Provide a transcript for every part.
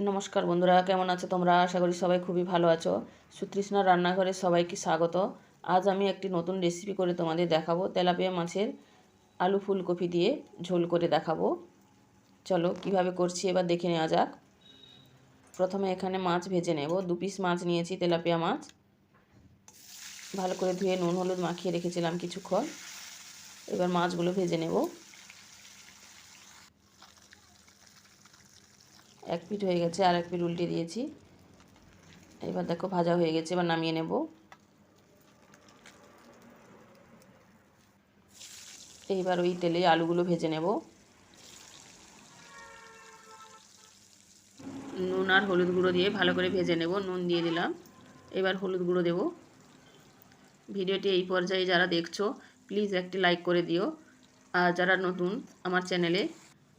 নমস্কার বন্ধুরা, কেমন আছো তোমরা? আশা করি সবাই খুবই ভালো আছো। সুতৃষ্ণা রান্নাঘরে সবাইকে স্বাগত। আজ আমি একটি নতুন রেসিপি করে তোমাদের দেখাবো, তেলাপিয়া মাছের আলু ফুলকপি দিয়ে ঝোল করে দেখাবো। চলো, কীভাবে করছি এবার দেখে নেওয়া যাক। প্রথমে এখানে মাছ ভেজে নেব। দু পিস মাছ নিয়েছি, তেলাপিয়া মাছ। ভালো করে ধুয়ে নুন, হলুদ মাখিয়ে রেখেছিলাম কিছুক্ষণ। এবার মাছগুলো ভেজে নেব। এক পিঠ হয়ে গেছে আর এক পিঠ উল্টে দিয়েছি। এবার দেখো ভাজা হয়ে গেছে, এবার নামিয়ে নেব। এইবার ওই তেলে আলুগুলো ভেজে নেব। নুন আর হলুদ গুঁড়ো দিয়ে ভালো করে ভেজে নেব, নুন দিয়ে দিলাম। এবার হলুদ গুঁড়ো দেব। ভিডিওটি এই পর্যায়ে যারা দেখছ, প্লিজ একটি লাইক করে দিও। আর যারা নতুন আমার চ্যানেলে,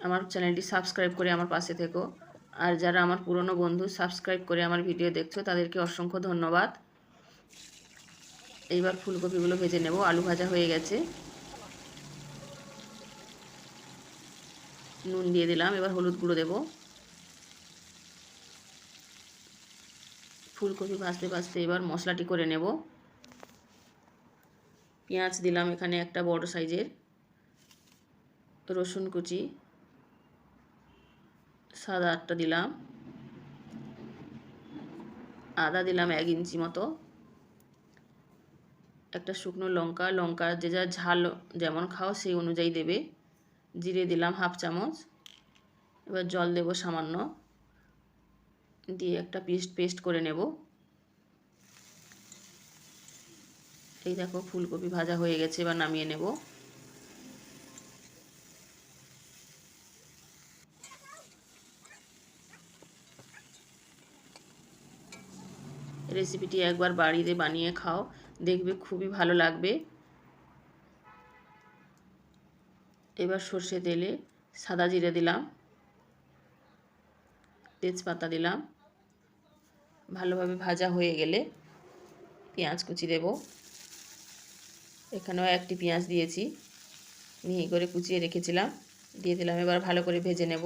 আমার চ্যানেলটি সাবস্ক্রাইব করে আমার পাশে থেকো। আর যারা আমার পুরনো বন্ধু সাবস্ক্রাইব করে আমার ভিডিও দেখছ, তাদেরকে অসংখ্য ধন্যবাদ। এইবার ফুলকপিগুলো ভেজে নেব, আলু ভাজা হয়ে গেছে। নুন দিয়ে দিলাম, এবার হলুদ গুঁড়ো দেব। ফুলকপি ভাজতে ভাজতে এবার মশলাটি করে নেব। পেঁয়াজ দিলাম এখানে একটা বড় সাইজের রসুন কুচি। সাদা আটটা দিলাম। আদা দিলাম এক ইঞ্চি মতো। একটা শুকনো লঙ্কা লঙ্কা যে যা ঝাল যেমন খাও সেই অনুযায়ী দেবে। জিরে দিলাম হাফ চামচ। এবার জল দেব সামান্য। দিয়ে একটা পেস্ট পেস্ট করে নেব। এই দেখো ফুলকপি ভাজা হয়ে গেছে, এবার নামিয়ে নেব। রেসিপিটি একবার বাড়িতে বানিয়ে খাও, দেখবে খুবই ভালো লাগবে। এবার সর্ষে তেলে সাদা জিরে দিলাম, তেজপাতা দিলাম, ভালোভাবে ভাজা হয়ে গেলে পেঁয়াজ কুচি দেব। এখানেও একটি পেঁয়াজ দিয়েছি, মিহি করে কুচিয়ে রেখেছিলাম, দিয়ে দিলাম, এবার ভালো করে ভেজে নেব।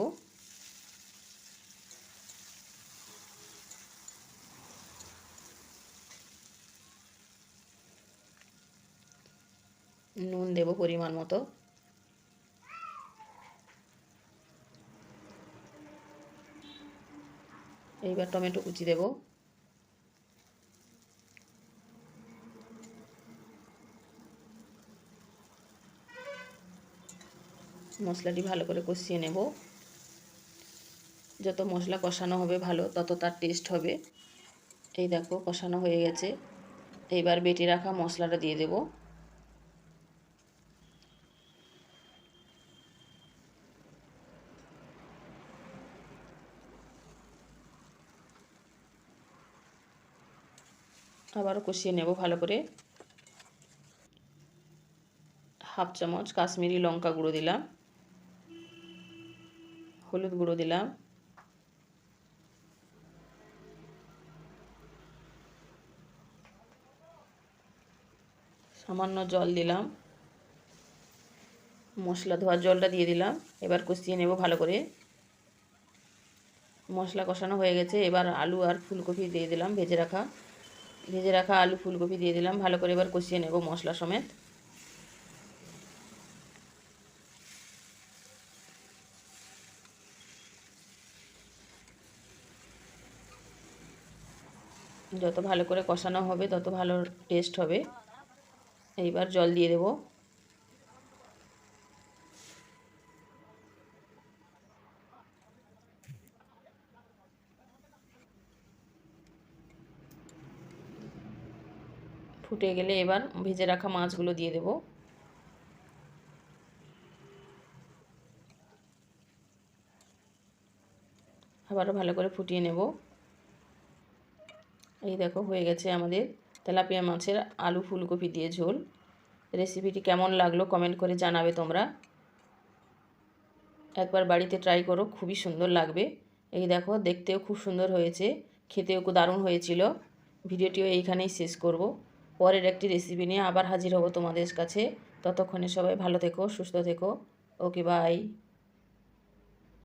নুন দেব পরিমাণ মতো। এইবার টমেটো কুচি দেব। মশলাটি ভালো করে কষিয়ে নেব। যত মশলা কষানো হবে ভালো, তত তার টেস্ট হবে। এই দেখো, কষানো হয়ে গেছে। এইবার বেটে রাখা মশলাটা দিয়ে দেবো। আবারও কষিয়ে নেব ভালো করে। হাফ চামচ কাশ্মীরি লঙ্কা গুঁড়ো দিলাম। হলুদ গুঁড়ো দিলাম। সামান্য জল দিলাম। মশলা ধোয়ার জলটা দিয়ে দিলাম। এবার কষিয়ে নেব ভালো করে। মশলা কষানো হয়ে গেছে। এবার আলু আর ফুলকপি দিয়ে দিলাম, ভেজে রাখা। ভেজে রাখা আলু ফুলকপি দিয়ে দিলাম। ভালো করে এবার কষিয়ে নেব মশলা সমেত। যত ভালো করে কষানো হবে, তত ভালো টেস্ট হবে। এইবার জল দিয়ে দেবো। ফুটে গেলে এবার ভেজে রাখা মাছগুলো দিয়ে দেব। আবারও ভালো করে ফুটিয়ে নেব। এই দেখো, হয়ে গেছে আমাদের তেলাপিয়া মাছের আলু ফুলকপি দিয়ে ঝোল। রেসিপিটি কেমন লাগল কমেন্ট করে জানাবে তোমরা। একবার বাড়িতে ট্রাই করো, খুবই সুন্দর লাগবে। এই দেখো, দেখতেও খুব সুন্দর হয়েছে, খেতেও দারুণ হয়েছিল। ভিডিওটিও এইখানেই শেষ করব। পরের একটি রেসিপি নিয়ে আবার হাজির হব তোমাদের কাছে। ততক্ষণে সবাই ভালো থেকো, সুস্থ থেকো। Okay bye